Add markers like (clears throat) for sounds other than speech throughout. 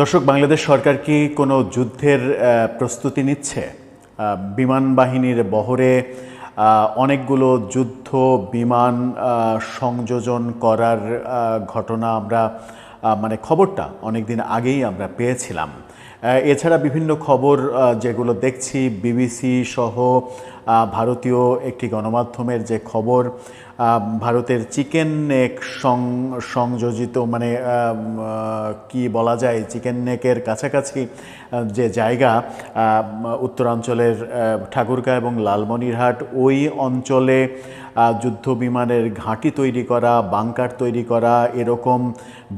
দর্শক, বাংলাদেশ সরকার কি কোনো যুদ্ধের প্রস্তুতি নিচ্ছে? বিমান বাহিনীর বহরে অনেকগুলো যুদ্ধ, বিমান সংযোজন করার ঘটনা আমরা মানে খবরটা অনেক দিন আগেই আমরা পেয়েছিলাম। এছাড়া বিভিন্ন খবর যেগুলো দেখছি, বিবিসি সহ ভারতীয় একটি গণমাধ্যমের যে খবর ভারতের চিকেন নেক সংযোজিত মানে কি বলা যায় চিকেন নেকের কাছাকাছি যে জায়গা উত্তরাঞ্চলের আহ, ঠাকুরগাঁ এবং লালমনিরহাট ওই অঞ্চলে যুদ্ধ বিমানের ঘাঁটি তৈরি করা বাংকার তৈরি করা এরকম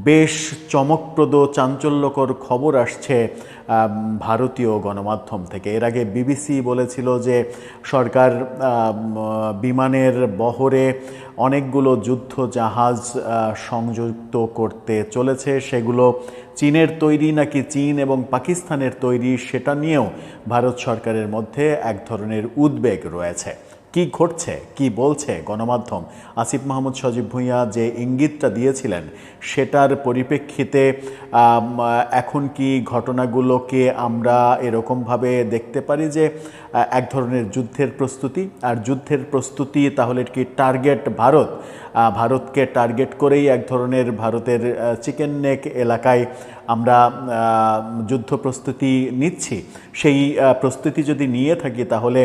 বেশ চমকপ্রদ চাঞ্চল্যকর খবর আসছে ভারতীয় গণমাধ্যম থেকে। এর আগে বিবিসি বলেছিল যে সরকার বিমানের বহরে অনেকগুলো যুদ্ধ জাহাজ সংযুক্ত করতে চলেছে। সেগুলো চীনের তৈরি নাকি চীন এবং পাকিস্তানের তৈরি সেটা নিয়েও ভারত সরকারের মধ্যে এক ধরনের উদ্বেগ রয়েছে। কি ঘটছে, কি বলছে গণমাধ্যম? আসিফ মাহমুদ সজীব ভুঁইয়া যে ইঙ্গিতটা দিয়েছিলেন, সেটার পরিপ্রেক্ষিতে এখন কি ঘটনাগুলোকে আমরা এরকমভাবে দেখতে পারি যে এক ধরনের যুদ্ধের প্রস্তুতি? আর যুদ্ধের প্রস্তুতি তাহলে কি টার্গেট ভারত? ভারতকে টার্গেট করেই এক ধরনের ভারতের চিকেন নেক এলাকায় আমরা যুদ্ধ প্রস্তুতি নিচ্ছি। সেই প্রস্তুতি যদি নিয়ে থাকি তাহলে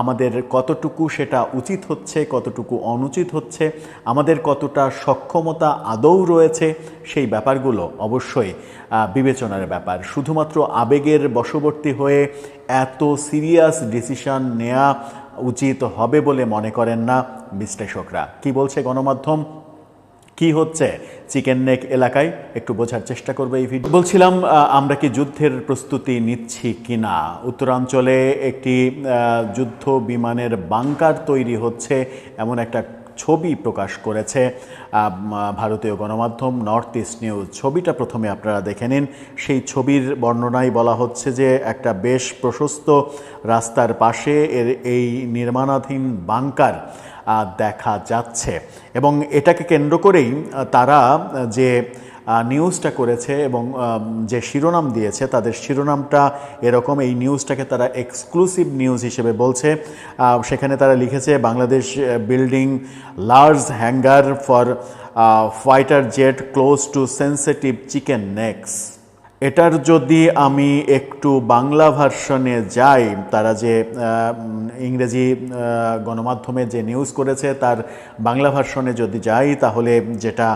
আমাদের কতটুকু সেটা উচিত হচ্ছে, কতটুকু অনুচিত হচ্ছে, আমাদের কতটা সক্ষমতা আদৌ রয়েছে, সেই ব্যাপারগুলো অবশ্যই বিবেচনার ব্যাপার। শুধুমাত্র আবেগের বশবর্তী হয়ে এত সিরিয়াস ডিসিশন নেওয়া উচিত হবে বলে মনে করেন না বিশ্লেষকরা। কি বলছে গণমাধ্যম? কি হচ্ছে চিকেন নেক এলাকায়? একটু বোঝার চেষ্টা করব এই ভিডিও। বলছিলাম আমরা কি যুদ্ধের প্রস্তুতি নিচ্ছি কিনা? উত্তরাঞ্চলে একটি যুদ্ধ বিমানের বাংকার তৈরি হচ্ছে, এমন একটা ছবি প্রকাশ করেছে ভারতীয় গণমাধ্যম নর্থ ইস্ট নিউজ। ছবিটা প্রথমে আপনারা দেখে নিন। সেই ছবির বর্ণনায় বলা হচ্ছে যে, একটা বেশ প্রশস্ত রাস্তার পাশে এর এই নির্মাণাধীন বাংকার দেখা যাচ্ছে। এবং এটাকে কেন্দ্র করেই তারা যে নিউজটা করেছে এবং যে শিরোনাম দিয়েছে, তাদের শিরোনামটা এরকম। এই নিউজটাকে তারা এক্সক্লুসিভ নিউজ হিসেবে বলছে। সেখানে তারা লিখেছে, Bangladesh building large hangar for fighter jet close to sensitive chicken neck এটার যদি আমি একটু বাংলা ভার্সনে যাই, তারা যে ইংরেজি গণমাধ্যমে যে নিউজ করেছে, তার বাংলা ভার্সনে যদি যাই, তাহলে যেটা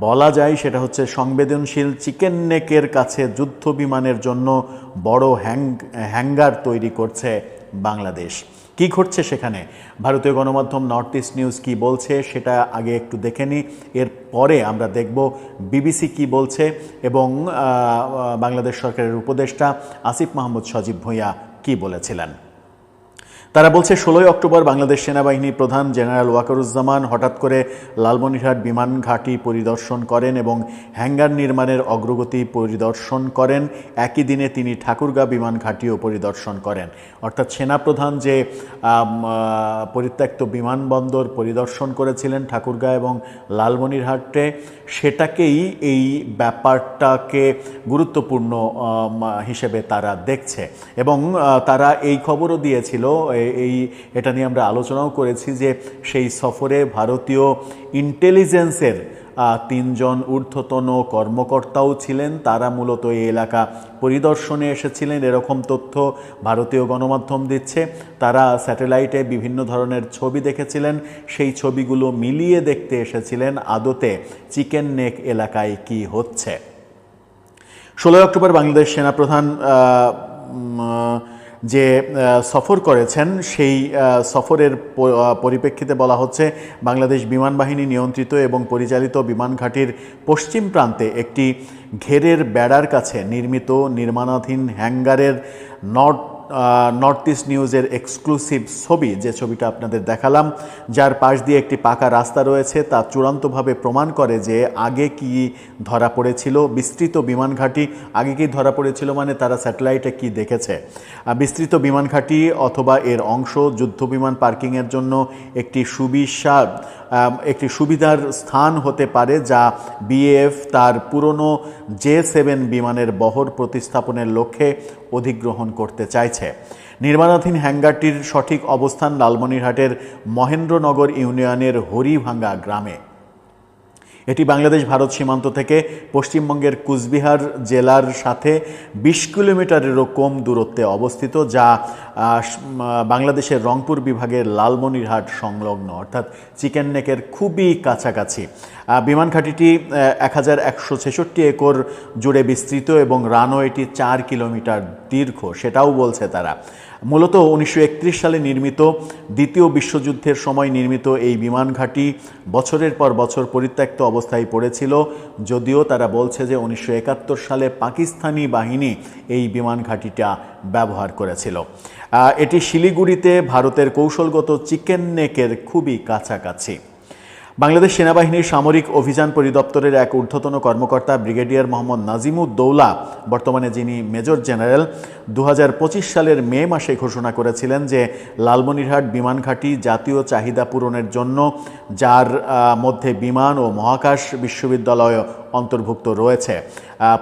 বলা যায় সেটা হচ্ছে সংবেদনশীল চিকেন নেকের কাছে যুদ্ধ বিমানের জন্য বড় হ্যাং, হ্যাঙ্গার তৈরি করছে বাংলাদেশ। কি ঘটছে সেখানে? ভারতীয় গণমাধ্যম নর্থ ইস্ট নিউজ কি বলছে সেটা আগে একটু দেখে নিই এরপরে আমরা দেখব বিবিসি কি বলছে এবং বাংলাদেশ সরকারের উপদেষ্টা আসিফ মাহমুদ সজীব ভূঁইয়া কি বলেছিলেন। তারা বলছে, ষোলোই অক্টোবর বাংলাদেশ সেনাবাহিনী প্রধান জেনারেল ওয়াকারুজ্জামান হঠাৎ করে লালমনিরহাট বিমান ঘাঁটি পরিদর্শন করেন এবং হ্যাঙ্গার নির্মাণের অগ্রগতি পরিদর্শন করেন। একই দিনে তিনি ঠাকুরগাঁ বিমান ঘাঁটিও পরিদর্শন করেন। অর্থাৎ সেনাপ্রধান যে পরিত্যক্ত বিমানবন্দর পরিদর্শন করেছিলেন ঠাকুরগাঁ এবং লালমনিরহাটে, সেটাকেই এই ব্যাপারটাকে গুরুত্বপূর্ণ হিসেবে তারা দেখছে। এবং তারা এই খবরও দিয়েছিল এই এটা নিয়ে আমরা আলোচনাও করেছি যে সেই সফরে ভারতীয় ইন্টেলিজেন্সের তিনজন ঊর্ধ্বতন কর্মকর্তাও ছিলেন। তারা মূলত এই এলাকা পরিদর্শনে এসেছিলেন। এরকম তথ্য ভারতীয় গণমাধ্যম দিচ্ছে। তারা স্যাটেলাইটে বিভিন্ন ধরনের ছবি দেখেছিলেন। সেই ছবিগুলো মিলিয়ে দেখতে এসেছিলেন আদতে চিকেন নেক এলাকায় কি হচ্ছে। ষোলোই অক্টোবর বাংলাদেশ সেনাপ্রধান যে সফর করেছেন, সেই সফরের পরিপ্রেক্ষিতে বলা হচ্ছে বাংলাদেশ বিমান বাহিনী নিয়ন্ত্রিত এবং পরিচালিত বিমান ঘাঁটির পশ্চিম প্রান্তে একটি ঘেরের বেড়ার কাছে নির্মিত নির্মাণাধীন হ্যাঙ্গারের নট নর্থ ইস্ট নিউজের এক্সক্লুসিভ ছবি, যে ছবিটা আপনাদের দেখালাম, যার পাশ দিয়ে একটি পাকা রাস্তা রয়েছে, তা চূড়ান্তভাবে প্রমাণ করে যে আগে কি ধরা পড়েছিল, বিস্তৃত বিমান ঘাঁটি, আগে কি ধরা পড়েছিল মানে তারা স্যাটেলাইটে কি দেখেছে। বিস্তৃত বিমান ঘাঁটি অথবা এর অংশ, যুদ্ধ বিমান পার্কিংয়ের জন্য একটি সুবিশাল একটি সুবিধার স্থান হতে পারে, যা বিএফ তার পুরনো জে সেভেন বিমানের বহর প্রতিস্থাপনের লক্ষ্যে অধিগ্রহণ করতে চাইছে। নির্মাণাধীন হ্যাঙ্গারটির সঠিক অবস্থান লালমনিরহাটের মহেন্দ্রনগর ইউনিয়নের হরিভাঙ্গা গ্রামে। এটি বাংলাদেশ ভারত সীমান্ত থেকে পশ্চিমবঙ্গের কুচবিহার জেলার সাথে বিশ কিলোমিটারেরও কম দূরত্বে অবস্থিত, যা বাংলাদেশের রংপুর বিভাগের লালমনিরহাট সংলগ্ন, অর্থাৎ চিকেন নেকের খুবই কাছাকাছি। বিমান ঘাঁটিটি এক হাজার একশো ছেষট্টি একর জুড়ে বিস্তৃত এবং রানওয়েটি চার কিলোমিটার দীর্ঘ, সেটাও বলছে তারা। মূলত উনিশশো একত্রিশ সালে নির্মিত, দ্বিতীয় বিশ্বযুদ্ধের সময় নির্মিত এই বিমান ঘাঁটি বছরের পর বছর পরিত্যক্ত অবস্থায় পড়েছিল, যদিও তারা বলছে যে উনিশশো একাত্তর সালে পাকিস্তানি বাহিনী এই বিমান ঘাঁটিটা ব্যবহার করেছিল। এটি শিলিগুড়িতে ভারতের কৌশলগত চিকেন নেকের খুবই কাছাকাছি। বাংলাদেশ সেনাবাহিনীর সামরিক অভিযান পরিদপ্তরের এক ঊর্ধ্বতন কর্মকর্তা ব্রিগেডিয়ার মোহাম্মদ নাজিমুদ্দৌলা বর্তমানে যিনি মেজর জেনারেল দু হাজার পঁচিশ সালের মে মাসে ঘোষণা করেছিলেন যে লালমনিরহাট বিমান ঘাঁটি জাতীয় চাহিদা পূরণের জন্য যার মধ্যে বিমান ও মহাকাশ বিশ্ববিদ্যালয় অন্তর্ভুক্ত রয়েছে।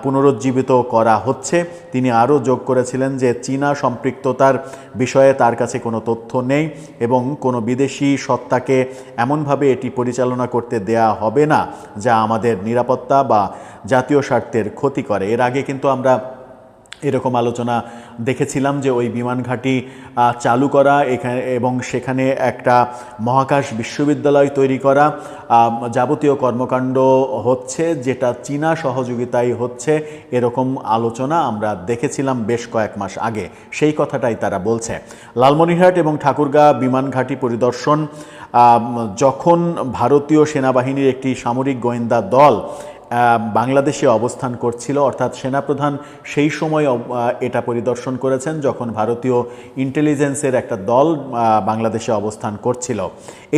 পুনরুজ্জীবিত করা হচ্ছে। তিনি আরও যোগ করেছিলেন যে চীনা সম্পৃক্ততার বিষয়ে তার কাছে কোনো তথ্য নেই এবং কোনো বিদেশি সত্তাকে এমনভাবে এটি পরিচালনা করতে দেয়া হবে না, যা আমাদের নিরাপত্তা বা জাতীয় স্বার্থের ক্ষতি করে। এর আগে কিন্তু আমরা এরকম আলোচনা দেখেছিলাম যে ওই বিমান ঘাঁটি চালু করা, এখানে এবং সেখানে একটা মহাকাশ বিশ্ববিদ্যালয় তৈরি করা যাবতীয় কর্মকাণ্ড হচ্ছে, যেটা চীনা সহযোগিতায় হচ্ছে, এরকম আলোচনা আমরা দেখেছিলাম বেশ কয়েক মাস আগে। সেই কথাটাই তারা বলছে। লালমনিরহাট এবং ঠাকুরগাঁ বিমান ঘাঁটি পরিদর্শন যখন ভারতীয় সেনাবাহিনীর একটি সামরিক গোয়েন্দা দল বাংলাদেশে অবস্থান করছিল। অর্থাৎ সেনাপ্রধান সেই সময় এটা পরিদর্শন করেছেন যখন ভারতীয় ইন্টেলিজেন্সের একটা দল বাংলাদেশে অবস্থান করছিল।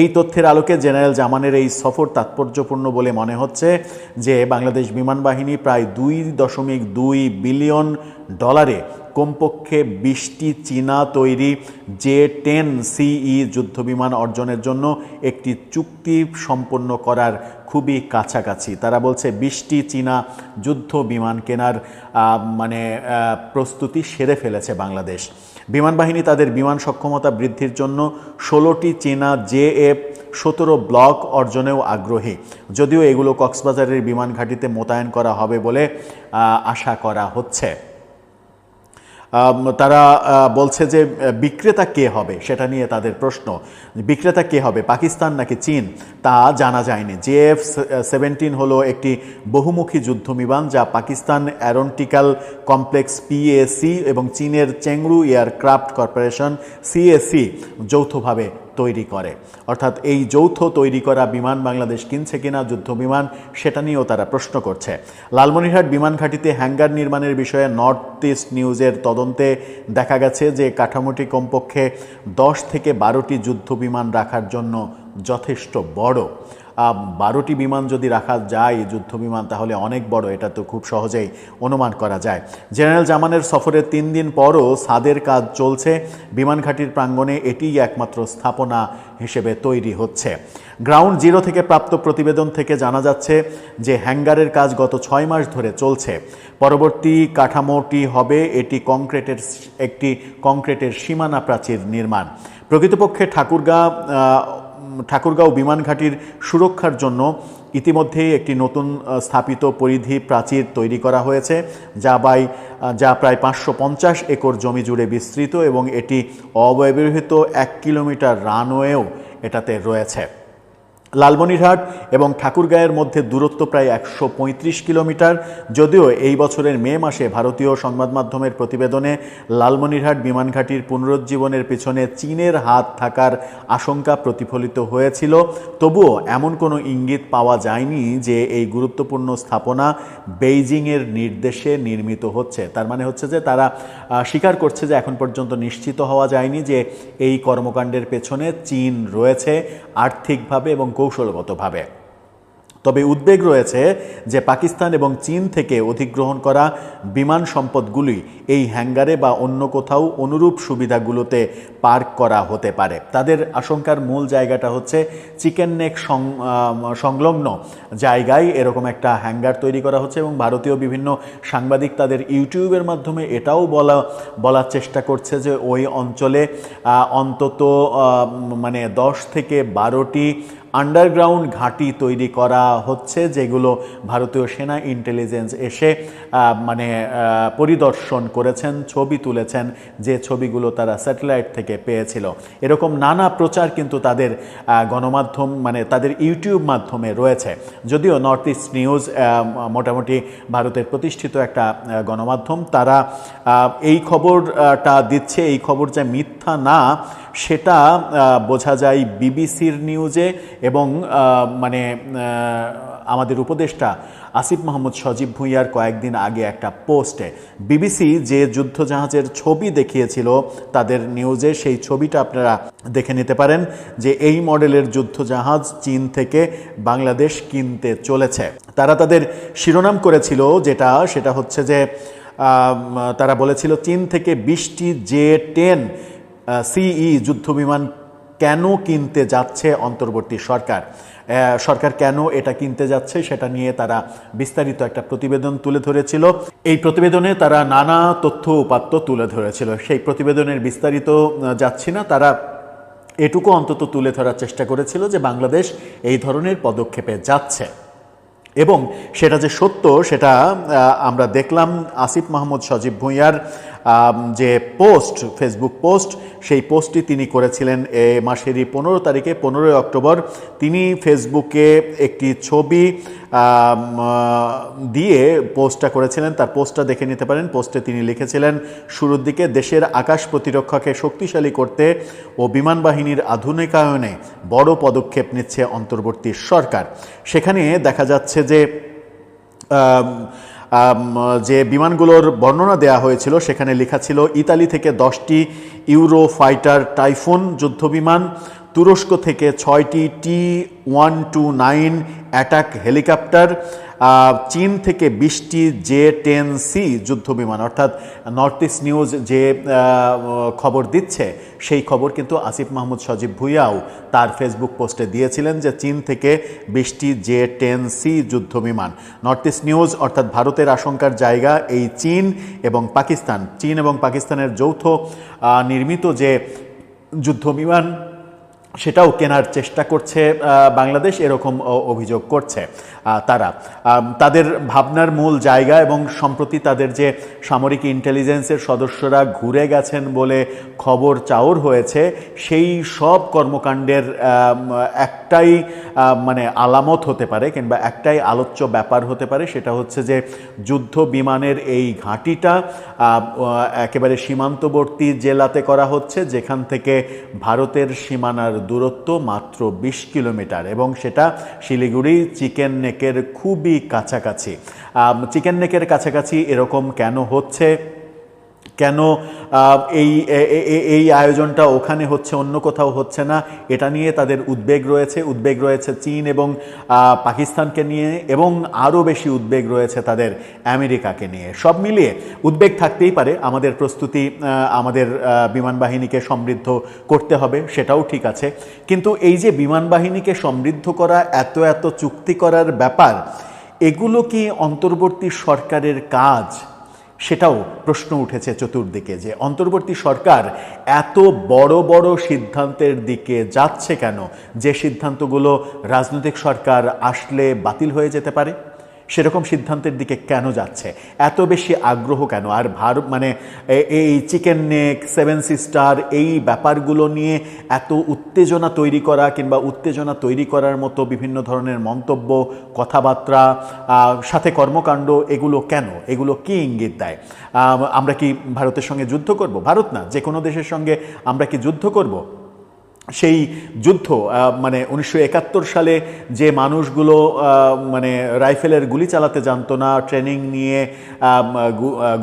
এই তথ্যের আলোকে জেনারেল জামানের এই সফর তাৎপর্যপূর্ণ বলে মনে হচ্ছে যে, বাংলাদেশ বিমান বাহিনী প্রায় দুই দশমিক দুই বিলিয়ন ডলারে কমপক্ষে বিশটি চীনা তৈরি জে টেন সিই যুদ্ধবিমান অর্জনের জন্য একটি চুক্তি সম্পন্ন করার খুবই কাছাকাছি। তারা বলছে বিশটি চীনা যুদ্ধ বিমান কেনার মানে প্রস্তুতি সেরে ফেলেছে বাংলাদেশ। বিমান বাহিনী তাদের বিমান সক্ষমতা বৃদ্ধির জন্য ষোলোটি চীনা জে এফ সতেরো ব্লক অর্জনেও আগ্রহী। যদিও এগুলো কক্সবাজারের বিমান ঘাঁটিতে মোতায়েন করা হবে বলে আশা করা হচ্ছে। তারা বলছে যে বিক্রেতা কে হবে? সেটা নিয়ে তাদের প্রশ্ন। বিক্রেতা কে হবে? পাকিস্তান নাকি চীন? তা জানা যায়নি। জেএফ সেভেন্টিন হলো একটি বহুমুখী যুদ্ধ বিমান যা পাকিস্তান অ্যারোনটিক্যাল কমপ্লেক্স পিএসি এবং চীনের চেংরু এয়ারক্রাফট কর্পোরেশন সিএসি যৌথভাবে তৈরি করে। অর্থাৎ এই যৌথ তৈরি করা বিমান বাংলাদেশ কিনছে কিনা, যুদ্ধ বিমান, সেটা নিয়েও তারা প্রশ্ন করছে। লালমনিরহাট বিমান ঘাঁটিতে হ্যাঙ্গার নির্মাণের বিষয়ে নর্থ ইস্ট নিউজের তদন্তে দেখা গেছে যে কাঠামোটি কমপক্ষে দশ থেকে বারোটি যুদ্ধ বিমান রাখার জন্য যথেষ্ট বড়। বারোটি বিমান যদি রাখা যায়, যুদ্ধ বিমান, তাহলে অনেক বড়। এটা তো খুব সহজেই অনুমান করা যায়। জেনারেল জামানের সফরের তিন দিন পরও সাদের কাজ চলছে। বিমান ঘাটির প্রাঙ্গণে এটিই একমাত্র স্থাপনা হিসেবে তৈরি হচ্ছে। গ্রাউন্ড জিরো থেকে প্রাপ্ত প্রতিবেদন থেকে জানা যাচ্ছে যে হ্যাঙ্গারের কাজ গত ছয় মাস ধরে চলছে। পরবর্তী কাঠামোটি হবে এটি কংক্রিটের একটি কংক্রিটের সীমানা প্রাচীর নির্মাণ। প্রকৃতপক্ষে ঠাকুরগাঁ ঠাকুরগাঁও বিমান ঘাঁটির সুরক্ষার জন্য ইতিমধ্যেই একটি নতুন স্থাপিত পরিধি প্রাচীর তৈরি করা হয়েছে, যা বাই যা প্রায় পাঁচশো পঞ্চাশ একর জমি জুড়ে বিস্তৃত এবং এটি অব্যবহৃত এক কিলোমিটার রানওয়েও এটাতে রয়েছে। লালমনিরহাট এবং ঠাকুরগাঁয়ের মধ্যে দূরত্ব প্রায় একশো পঁয়ত্রিশ কিলোমিটার। যদিও এই বছরের মে মাসে ভারতীয় সংবাদ মাধ্যমের প্রতিবেদনে লালমনিরহাট বিমানঘাটির পুনরুজ্জীবনের পিছনে চীনের হাত থাকার আশঙ্কা প্রতিফলিত হয়েছিল। তবুও এমন কোনো ইঙ্গিত পাওয়া যায়নি যে এই গুরুত্বপূর্ণ স্থাপনা বেইজিংয়ের নির্দেশে নির্মিত হচ্ছে। তার মানে হচ্ছে যে তারা স্বীকার করছে যে এখন পর্যন্ত নিশ্চিত হওয়া যায়নি যে এই কর্মকাণ্ডের পেছনে চীন রয়েছে আর্থিকভাবে এবং কৌশলগতভাবে। তবে উদ্বেগ রয়েছে যে পাকিস্তান এবং চীন থেকে অধিগ্রহণ করা বিমান সম্পদগুলি এই হ্যাঙ্গারে বা অন্য কোথাও অনুরূপ সুবিধাগুলোতে পার্ক করা হতে পারে। তাদের আশঙ্কার মূল জায়গাটা হচ্ছে চিকেন নেক সংলগ্ন জায়গায় এরকম একটা হ্যাঙ্গার তৈরি করা হচ্ছে এবং ভারতীয় বিভিন্ন সাংবাদিক তাদের ইউটিউবের মাধ্যমে এটাও বলা, বলার চেষ্টা করছে যে ওই অঞ্চলে অন্তত মানে দশ থেকে বারোটি আন্ডারগ্রাউন্ড ঘাঁটি তৈরি করা হচ্ছে যেগুলো ভারতীয় সেনা ইন্টেলিজেন্স এসে মানে পরিদর্শন করেছেন, ছবি তুলেছেন যে ছবিগুলো তারা স্যাটেলাইট থেকে পেয়েছিল। এরকম নানা প্রচার কিন্তু তাদের গণমাধ্যম মানে তাদের ইউটিউব মাধ্যমে রয়েছে। যদিও নর্থ ইস্ট নিউজ মোটামুটি ভারতের প্রতিষ্ঠিত একটা গণমাধ্যম, তারা এই খবরটা দিচ্ছে, এই খবর যে মিথ্যা না, সেটা বোঝা যায় বিবিসির নিউজে এবং মানে আমাদের উপদেষ্টা আসিফ মোহাম্মদ সজীব ভুঁইয়ার কয়েকদিন আগে একটা পোস্টে। বিবিসি যে যুদ্ধজাহাজের ছবি দেখিয়েছিল, তাদের নিউজে সেই ছবিটা আপনারা দেখে নিতে পারেন যে এই মডেলের যুদ্ধজাহাজ চীন থেকে বাংলাদেশ কিনতে চলেছে। তারা তাদের শিরোনাম করেছিল যেটা, সেটা হচ্ছে যে তারা বলেছিল, চীন থেকে বিশটি জে টেন সিই যুদ্ধবিমান কেন কিনতে যাচ্ছে অন্তর্বর্তী সরকার? সরকার কেন এটা কিনতে যাচ্ছে সেটা নিয়ে তারা বিস্তারিত একটা প্রতিবেদন তুলে ধরেছিল। এই প্রতিবেদনে তারা নানা তথ্য উপাত্ত তুলে ধরেছিল। সেই প্রতিবেদনের বিস্তারিত যাচ্ছি না। তারা এটুকু অন্তত তুলে ধরার চেষ্টা করেছিল যে বাংলাদেশ এই ধরনের পদক্ষেপে যাচ্ছে। এবং সেটা যে সত্য, সেটা আমরা দেখলাম আসিফ মাহমুদ সজীব ভূঁইয়ার যে পোস্ট, ফেসবুক পোস্ট, সেই পোস্টটি তিনি করেছিলেন এ মাসেরই পনেরো তারিখে, পনেরোই অক্টোবর। তিনি ফেসবুকে একটি ছবি দিয়ে পোস্টটা করেছিলেন, তার পোস্টটা দেখে নিতে পারেন। পোস্টে তিনি লিখেছিলেন, শুরুর দিকে দেশের আকাশ প্রতিরক্ষাকে শক্তিশালী করতে ও বিমান বাহিনীর আধুনিকায়নে বড় পদক্ষেপ নিচ্ছে অন্তর্বর্তী সরকার। সেখানে দেখা যাচ্ছে যে যে বিমানগুলোর বর্ণনা দেওয়া হয়েছিল, সেখানে লেখা ছিল, ইতালি থেকে দশটি ইউরো ফাইটার টাইফুন যুদ্ধবিমান তুরস্ক থেকে ছয়টি T one two nine attack helicopter চীন থেকে বিশটি জে টেন সি যুদ্ধবিমান, অর্থাৎ নর্থ ইস্ট নিউজ যে খবর দিচ্ছে, সেই খবর কিন্তু আসিফ মাহমুদ সজীব ভুইয়াও তার ফেসবুক পোস্টে দিয়েছিলেন যে চীন থেকে বিশটি জে টেন সি যুদ্ধবিমান। নর্থ ইস্ট নিউজ, অর্থাৎ ভারতের আশঙ্কার জায়গা এই চীন এবং পাকিস্তান। চীন এবং পাকিস্তানের যৌথ নির্মিত যে যুদ্ধবিমান সেটাও কেনার চেষ্টা করছে বাংলাদেশ, এরকম অভিযোগ করছে তারা। তাদের ভাবনার মূল জায়গা এবং সম্প্রতি তাদের যে সামরিক ইন্টেলিজেন্সের সদস্যরা ঘুরে গেছেন বলে খবর চাউর হয়েছে, সেই সব কর্মকাণ্ডের একটাই মানে আলামত হতে পারে কিংবা একটাই আলোচ্য ব্যাপার হতে পারে, সেটা হচ্ছে যে যুদ্ধ বিমানের এই ঘাঁটিটা একেবারে সীমান্তবর্তী জেলাতে করা হচ্ছে, যেখান থেকে ভারতের সীমানার দূরত্ব মাত্র বিশ কিলোমিটার এবং সেটা শিলিগুড়ি চিকেন নেকের খুবই কাছাকাছি। চিকেন নেকের কাছাকাছি এরকম কেন হচ্ছে? কেন এই এই আয়োজনটা ওখানে হচ্ছে, অন্য কোথাও হচ্ছে না, এটা নিয়ে তাদের উদ্বেগ রয়েছে। উদ্বেগ রয়েছে চীন এবং পাকিস্তানকে নিয়ে এবং আরও বেশি উদ্বেগ রয়েছে তাদের আমেরিকাকে নিয়ে। সব মিলিয়ে উদ্বেগ থাকতেই পারে, আমাদের প্রস্তুতি আমাদের বিমান বাহিনীকে সমৃদ্ধ করতে হবে, সেটাও ঠিক আছে। কিন্তু এই যে বিমান বাহিনীকে সমৃদ্ধ করা, এত এত চুক্তি করার ব্যাপার, এগুলো কি অন্তর্বর্তী সরকারের কাজ? সেটাও প্রশ্ন উঠেছে চতুর্দিকে যে অন্তর্বর্তী সরকার এত বড় বড় সিদ্ধান্তের দিকে যাচ্ছে কেন? যে সিদ্ধান্তগুলো রাজনৈতিক সরকার আসলে বাতিল হয়ে যেতে পারে? সেরকম সিদ্ধান্তের দিকে কেন যাচ্ছে? এত বেশি আগ্রহ কেন? আর ভারত মানে এই চিকেন নেক, সেভেন সিস্টার, এই ব্যাপারগুলো নিয়ে এত উত্তেজনা তৈরি করা কিংবা উত্তেজনা তৈরি করার মতো বিভিন্ন ধরনের মন্তব্য, কথাবার্তা সাথে কর্মকাণ্ড, এগুলো কেন? এগুলো কি ইঙ্গিত দেয়? আমরা কি ভারতের সঙ্গে যুদ্ধ করব? ভারত না, যে কোনো দেশের সঙ্গে আমরা কি যুদ্ধ করব? সেই যুদ্ধ মানে উনিশশো একাত্তর সালে যে মানুষগুলো মানে রাইফেলের গুলি চালাতে জানতো না, ট্রেনিং নিয়ে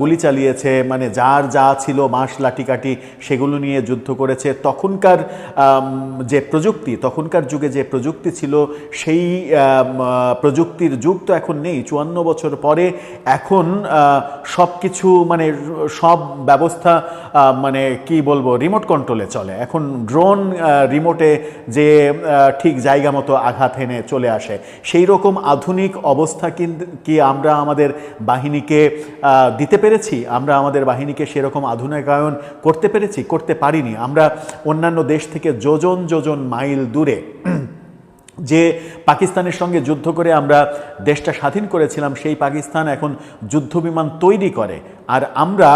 গুলি চালিয়েছে মানে যার যা ছিল বাঁশ লাঠিকাঠি সেগুলো নিয়ে যুদ্ধ করেছে, তখনকার যে প্রযুক্তি, তখনকার যুগে যে প্রযুক্তি ছিল, সেই প্রযুক্তির যুগ তো এখন নেই। চুয়ান্ন বছর পরে এখন সব কিছু মানে সব ব্যবস্থা মানে কি বলব রিমোট কন্ট্রোলে চলে। এখন ড্রোন রিমোটে যে ঠিক জায়গা মতো আঘাত এনে চলে আসে। সেই রকম আধুনিক অবস্থা কি আমরা আমাদের বাহিনীকে দিতে পেরেছি? আমরা আমাদের বাহিনীকে সেরকম আধুনিকায়ন করতে পেরেছি? করতে পারিনি। আমরা অন্যান্য দেশ থেকে যোজন যোজন মাইল দূরে যে পাকিস্তানের সঙ্গে যুদ্ধ করে আমরা দেশটা স্বাধীন করেছিলাম, সেই পাকিস্তান এখন যুদ্ধবিমান তৈরি করে। আর আমরা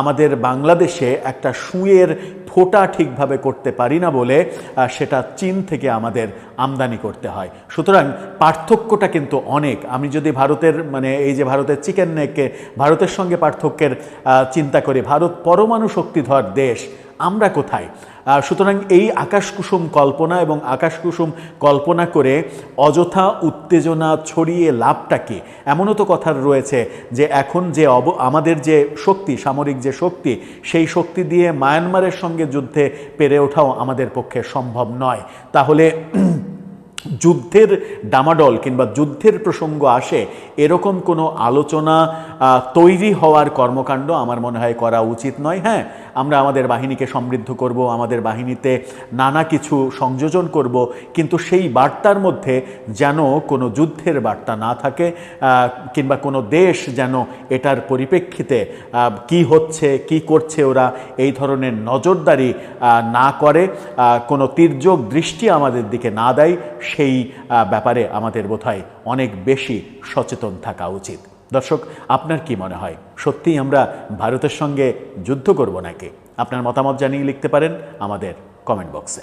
আমাদের বাংলাদেশে একটা সুঁয়ের ফোটা ঠিকভাবে করতে পারি না বলে সেটা চীন থেকে আমাদের আমদানি করতে হয়। সুতরাং পার্থক্যটা কিন্তু অনেক। আমি যদি ভারতের মানে এই যে ভারতের চিকেন নেককে, ভারতের সঙ্গে পার্থক্যের চিন্তা করি, ভারত পরমাণু শক্তিধর দেশ আমরা কোথায়? সুতরাং এই আকাশকুসুম কল্পনা এবং আকাশকুসুম কল্পনা করে অযথা উত্তেজনা ছড়িয়ে লাভটা কি? এমনও তো কথা রয়েছে যে এখন যে অব, আমাদের যে শক্তি, সামরিক যে শক্তি, সেই শক্তি দিয়ে মায়ানমারের সঙ্গে যুদ্ধে পেরে ওঠাও আমাদের পক্ষে সম্ভব নয়। তাহলে (clears throat) যুদ্ধের ডামাডল কিংবা যুদ্ধের প্রসঙ্গ আসে, এরকম কোনো আলোচনা তৈরি হওয়ার কর্মকাণ্ড আমার মনে হয় করা উচিত নয়। হ্যাঁ আমরা আমাদের বাহিনীকে সমৃদ্ধ করব, আমাদের বাহিনীতে নানা কিছু সংযোজন করব, কিন্তু সেই বার্তার মধ্যে যেন কোনো যুদ্ধের বার্তা না থাকে কিংবা কোনো দেশ যেন এটার পরিপ্রেক্ষিতে কি হচ্ছে, কি করছে ওরা, এই ধরনের নজরদারি না করে কোনো তীর্যক দৃষ্টি আমাদের দিকে না দেয়, সেই ব্যাপারে আমাদের বোধহয় অনেক বেশি সচেতন থাকা উচিত। দর্শক, আপনার কি মনে হয়? সত্যিই আমরা ভারতের সঙ্গে যুদ্ধ করব নাকি? আপনার মতামত জানিয়ে লিখতে পারেন আমাদের কমেন্ট বক্সে